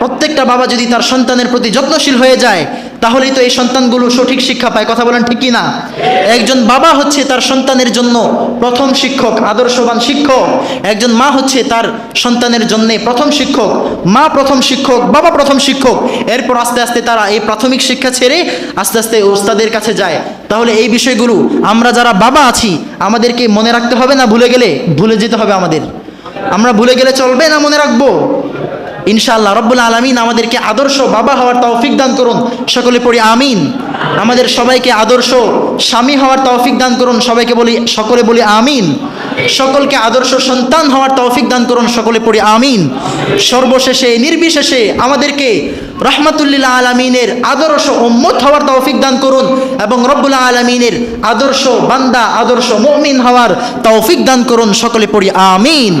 প্রত্যেকটা বাবা যদি তার সন্তানের প্রতি যত্নশীল হয়ে যায়, তাহলেই তো এই সন্তানগুলো সঠিক শিক্ষা পায়। কথা বলেন ঠিকই না একজন বাবা হচ্ছে তার সন্তানের জন্য প্রথম শিক্ষক, আদর্শবান শিক্ষক। একজন মা হচ্ছে তার সন্তানের জন্য প্রথম শিক্ষক। মা প্রথম শিক্ষক, বাবা প্রথম শিক্ষক। এরপর আস্তে আস্তে তারা এই প্রাথমিক শিক্ষা ছেড়ে আস্তে আস্তে ওস্তাদের কাছে যায়। তাহলে এই বিষয়গুলো আমরা যারা বাবা আছি, আমাদেরকে মনে রাখতে হবে না? ভুলে গেলে? ভুলে যেতে হবে আমাদের। আমরা ভুলে গেলে চলবে না মনে রাখব? ইনশাআল্লাহ রব্বুল আলমিন আমাদেরকে আদর্শ বাবা হওয়ার তৌফিক দান করুন। সকলে পড়ি আমিন। আমাদের সবাইকে আদর্শ স্বামী হওয়ার তৌফিক দান করুন। সবাইকে বলি, সকলে বলি আমিন। সকলকে আদর্শ সন্তান হওয়ার তৌফিক দান করুন। সকলে পড়ি আমিন। সর্বশেষে, নির্বিশেষে আমাদেরকে রহমতুল্লিল্লাহ আলমিনের আদর্শ উম্মত হওয়ার তৌফিক দান করুন এবং রব্বুল আলমিনের আদর্শ বান্দা, আদর্শ মুমিন হওয়ার তৌফিক দান করুন। সকলে পড়ি আমিন।